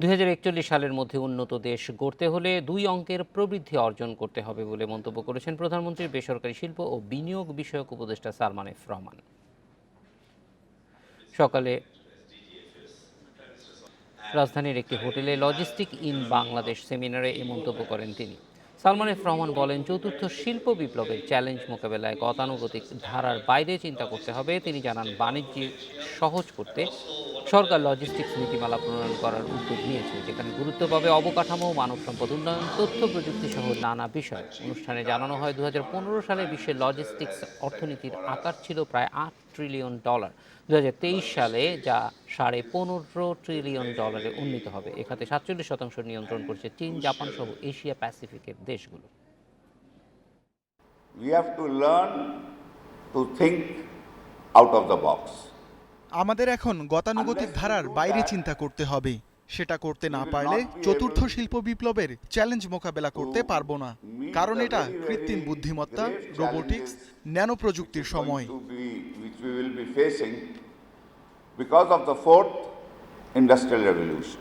দুই হাজার একচল্লিশ সালের মধ্যে উন্নত দেশ গড়তে হলে দুই অঙ্কের প্রবৃদ্ধি অর্জন করতে হবে বলে মন্তব্য করেছেন প্রধানমন্ত্রীর বেসরকারি শিল্প ও বিনিয়োগ বিষয়ক উপদেষ্টা সালমান এফ রহমান। সকালে রাজধানীর একটি হোটেলে লজিস্টিক ইন বাংলাদেশ সেমিনারে এ মন্তব্য করেন তিনি। সালমান এফ রহমান বলেন, চতুর্থ শিল্প বিপ্লবের চ্যালেঞ্জ মোকাবেলায় গতানুগতিক ধারার বাইরে চিন্তা করতে হবে। তিনি জানান, বাণিজ্য সহজ করতে সরকার লজিস্টিক্স নীতিমালা প্রণয়ন করার উদ্যোগ নিয়েছে, যেখানে গুরুত্ব পাবে অবকাঠামো, মানব সম্পদ উন্নয়ন, তথ্য প্রযুক্তি সহ নানা বিষয়। অনুষ্ঠানে জানানো হয় দু হাজার পনেরো সালে বিশ্বের লজিস্টিক্স অর্থনীতির আকার ছিল প্রায় আট ট্রিলিয়ন ডলার দু হাজার তেইশ সালে যা সাড়ে পনেরো ট্রিলিয়ন ডলারে উন্নীত হবে। এখানে সাতচল্লিশ শতাংশ নিয়ন্ত্রণ করছে চীন, জাপান সহ এশিয়া প্যাসিফিকের দেশগুলো। We have to learn to think out of. আমাদের এখন গতানুগতিক ধারার বাইরে চিন্তা করতে হবে। সেটা করতে না পারলে চতুর্থ শিল্প বিপ্লবের চ্যালেঞ্জ মোকাবেলা করতে পারব না। কারণ এটা কৃত্রিম বুদ্ধিমত্তা রোবোটিক্স ন্যানো প্রযুক্তির সময়। Because of the fourth industrial be because of the fourth industrial revolution.